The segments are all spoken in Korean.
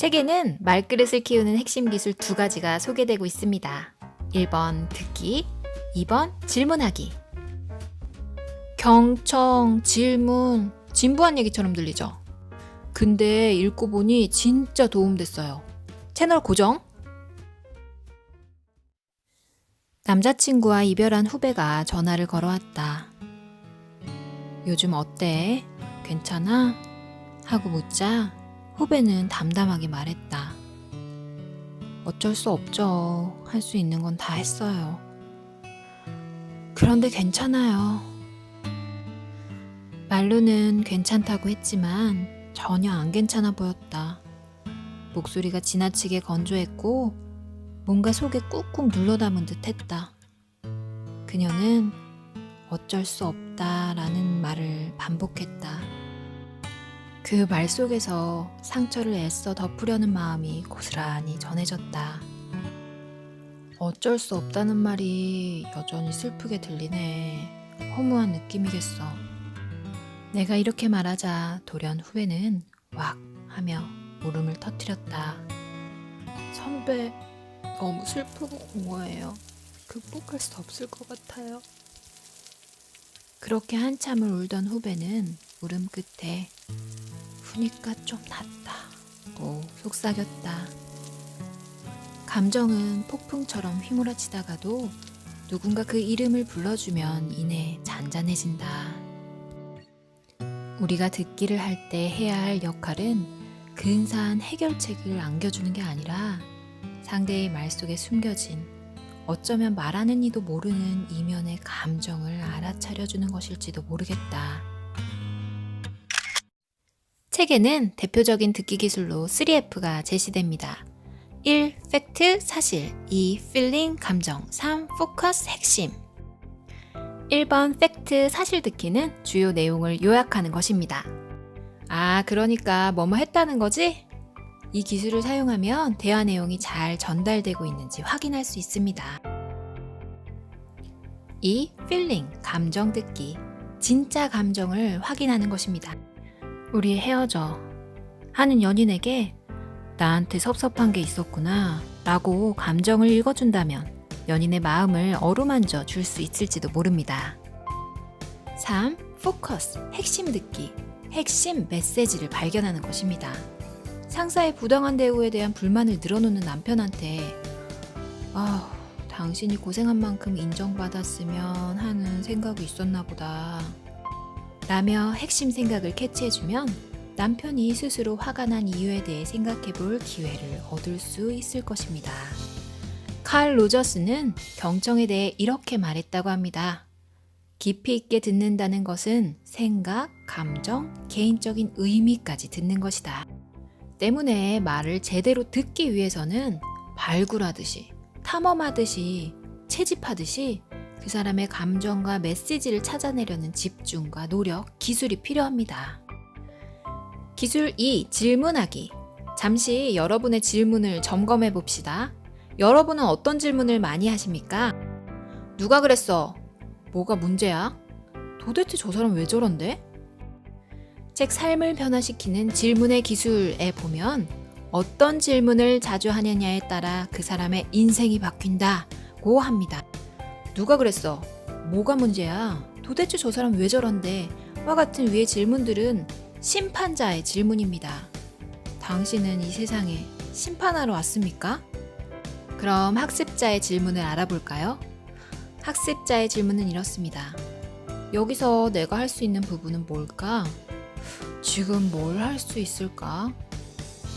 책에는 말그릇을 키우는 핵심 기술 두 가지가 소개되고 있습니다. 1번 듣기, 2번 질문하기. 경청, 질문, 진부한 얘기처럼 들리죠? 근데 읽고 보니 진짜 도움됐어요. 채널 고정! 남자친구와 이별한 후배가 전화를 걸어왔다. 요즘 어때? 괜찮아? 하고 묻자 후배는 담담하게 말했다. 어쩔 수 없죠. 할 수 있는 건 다 했어요. 그런데 괜찮아요. 말로는 괜찮다고 했지만 전혀 안 괜찮아 보였다. 목소리가 지나치게 건조했고 뭔가 속에 꾹꾹 눌러 담은 듯 했다. 그녀는 어쩔 수 없다라는 말을 반복했다. 그 말 속에서 상처를 애써 덮으려는 마음이 고스란히 전해졌다. 어쩔 수 없다는 말이 여전히 슬프게 들리네. 허무한 느낌이겠어. 내가 이렇게 말하자 돌연 후배는 왁 하며 울음을 터뜨렸다. 선배, 너무 슬프고 공허해요. 극복할 수 없을 것 같아요. 그렇게 한참을 울던 후배는 울음 끝에 후니까 좀 낫다고 속삭였다. 감정은 폭풍처럼 휘몰아치다가도 누군가 그 이름을 불러주면 이내 잔잔해진다. 우리가 듣기를 할 때 해야 할 역할은 근사한 해결책을 안겨주는 게 아니라 상대의 말 속에 숨겨진 어쩌면 말하는 이도 모르는 이면의 감정을 알아차려주는 것일지도 모르겠다. 책에는 대표적인 듣기 기술로 3F가 제시됩니다. 1. 팩트, 사실 2. 필링, 감정 3. 포커스, 핵심 1번 팩트, 사실 듣기는 주요 내용을 요약하는 것입니다. 아, 그러니까 뭐뭐 했다는 거지? 이 기술을 사용하면 대화 내용이 잘 전달되고 있는지 확인할 수 있습니다. 2. 필링, 감정 듣기. 진짜 감정을 확인하는 것입니다. 우리 헤어져. 하는 연인에게 나한테 섭섭한 게 있었구나 라고 감정을 읽어준다면 연인의 마음을 어루만져 줄 수 있을지도 모릅니다. 3. 포커스, 핵심 듣기. 핵심 메시지를 발견하는 것입니다. 상사의 부당한 대우에 대한 불만을 늘어놓는 남편한테 아, 당신이 고생한 만큼 인정받았으면 하는 생각이 있었나 보다. 라며 핵심 생각을 캐치해주면 남편이 스스로 화가 난 이유에 대해 생각해 볼 기회를 얻을 수 있을 것입니다. 칼 로저스는 경청에 대해 이렇게 말했다고 합니다. 깊이 있게 듣는다는 것은 생각, 감정, 개인적인 의미까지 듣는 것이다. 때문에 말을 제대로 듣기 위해서는 발굴하듯이, 탐험하듯이, 채집하듯이 그 사람의 감정과 메시지를 찾아내려는 집중과 노력, 기술이 필요합니다. 기술 2. 질문하기. 잠시 여러분의 질문을 점검해 봅시다. 여러분은 어떤 질문을 많이 하십니까? 누가 그랬어? 뭐가 문제야? 도대체 저 사람 왜 저런데? 책 삶을 변화시키는 질문의 기술에 보면 어떤 질문을 자주 하느냐에 따라 그 사람의 인생이 바뀐다고 합니다. 누가 그랬어? 뭐가 문제야? 도대체 저 사람 왜 저런데? 와 같은 위의 질문들은 심판자의 질문입니다. 당신은 이 세상에 심판하러 왔습니까? 그럼 학습자의 질문을 알아볼까요? 학습자의 질문은 이렇습니다. 여기서 내가 할 수 있는 부분은 뭘까? 지금 뭘 할 수 있을까?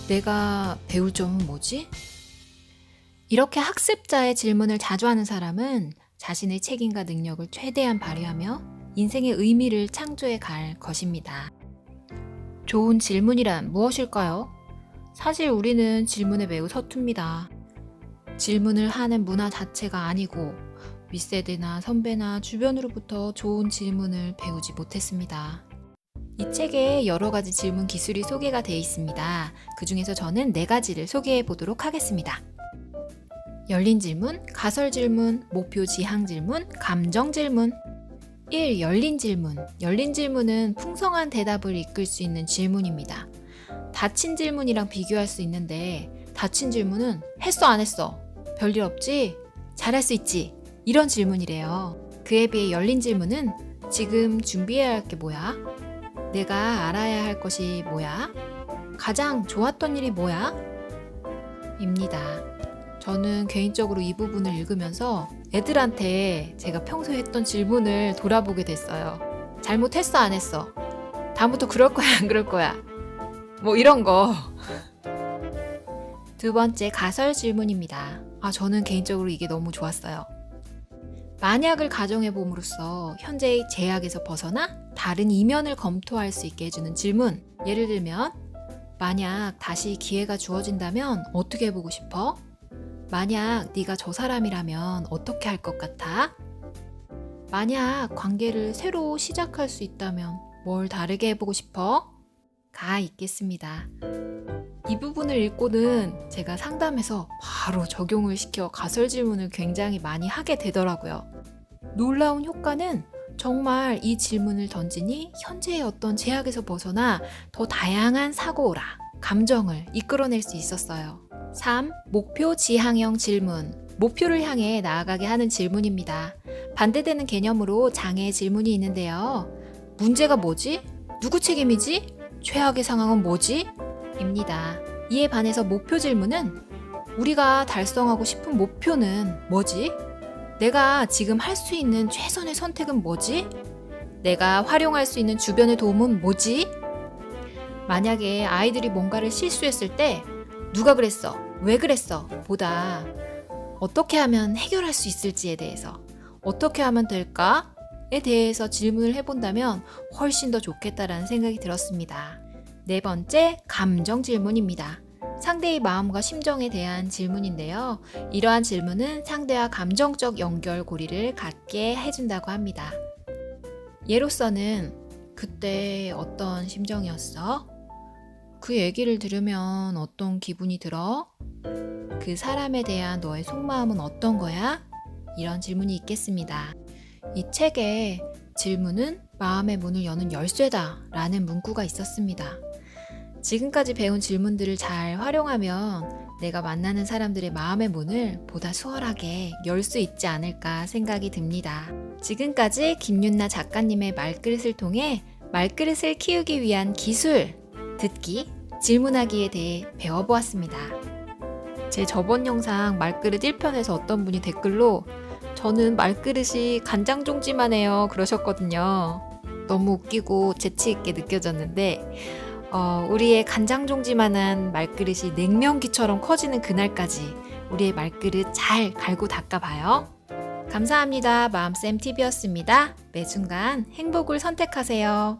내가 배울 점은 뭐지? 이렇게 학습자의 질문을 자주 하는 사람은 자신의 책임과 능력을 최대한 발휘하며 인생의 의미를 창조해 갈 것입니다. 좋은 질문이란 무엇일까요? 사실 우리는 질문에 매우 서툽니다. 질문을 하는 문화 자체가 아니고 윗세대나 선배나 주변으로부터 좋은 질문을 배우지 못했습니다. 이 책에 여러 가지 질문 기술이 소개가 되어 있습니다. 그 중에서 저는 네 가지를 소개해 보도록 하겠습니다. 열린 질문, 가설 질문, 목표 지향 질문, 감정 질문. 1. 열린 질문. 열린 질문은 풍성한 대답을 이끌 수 있는 질문입니다. 닫힌 질문이랑 비교할 수 있는데 닫힌 질문은 했어 안 했어 별일 없지 잘할 수 있지 이런 질문이래요. 그에 비해 열린 질문은 지금 준비해야 할 게 뭐야? 내가 알아야 할 것이 뭐야? 가장 좋았던 일이 뭐야? 입니다. 저는 개인적으로 이 부분을 읽으면서 애들한테 제가 평소에 했던 질문을 돌아보게 됐어요. 잘못했어, 안 했어? 다음부터 그럴 거야, 안 그럴 거야? 뭐 이런 거. 두 번째 가설 질문입니다. 아, 저는 개인적으로 이게 너무 좋았어요. 만약을 가정해 봄으로써 현재의 제약에서 벗어나 다른 이면을 검토할 수 있게 해주는 질문. 예를 들면, 만약 다시 기회가 주어진다면 어떻게 해보고 싶어? 만약 네가 저 사람이라면 어떻게 할 것 같아? 만약 관계를 새로 시작할 수 있다면 뭘 다르게 해보고 싶어? 가 있겠습니다. 이 부분을 읽고는 제가 상담해서 바로 적용을 시켜 가설 질문을 굉장히 많이 하게 되더라고요. 놀라운 효과는 정말 이 질문을 던지니 현재의 어떤 제약에서 벗어나 더 다양한 사고라, 감정을 이끌어낼 수 있었어요. 3. 목표 지향형 질문. 목표를 향해 나아가게 하는 질문입니다. 반대되는 개념으로 장애 질문이 있는데요. 문제가 뭐지? 누구 책임이지? 최악의 상황은 뭐지? 입니다. 이에 반해서 목표 질문은 우리가 달성하고 싶은 목표는 뭐지? 내가 지금 할 수 있는 최선의 선택은 뭐지? 내가 활용할 수 있는 주변의 도움은 뭐지? 만약에 아이들이 뭔가를 실수했을 때 누가 그랬어? 왜 그랬어? 보다 어떻게 하면 해결할 수 있을지에 대해서 어떻게 하면 될까?에 대해서 질문을 해본다면 훨씬 더 좋겠다라는 생각이 들었습니다. 네 번째, 감정 질문입니다. 상대의 마음과 심정에 대한 질문인데요. 이러한 질문은 상대와 감정적 연결고리를 갖게 해준다고 합니다. 예로서는 그때 어떤 심정이었어? 그 얘기를 들으면 어떤 기분이 들어? 그 사람에 대한 너의 속마음은 어떤 거야? 이런 질문이 있겠습니다. 이 책에 질문은 마음의 문을 여는 열쇠다 라는 문구가 있었습니다. 지금까지 배운 질문들을 잘 활용하면 내가 만나는 사람들의 마음의 문을 보다 수월하게 열 수 있지 않을까 생각이 듭니다. 지금까지 김윤나 작가님의 말그릇을 통해 말그릇을 키우기 위한 기술, 듣기, 질문하기에 대해 배워보았습니다. 제 저번 영상 말그릇 1편에서 어떤 분이 댓글로 저는 말그릇이 간장종지만 해요 그러셨거든요. 너무 웃기고 재치있게 느껴졌는데 어, 우리의 간장종지만한 말그릇이 냉면기처럼 커지는 그날까지 우리의 말그릇 잘 갈고 닦아봐요. 감사합니다. 마음쌤TV였습니다. 매 순간 행복을 선택하세요.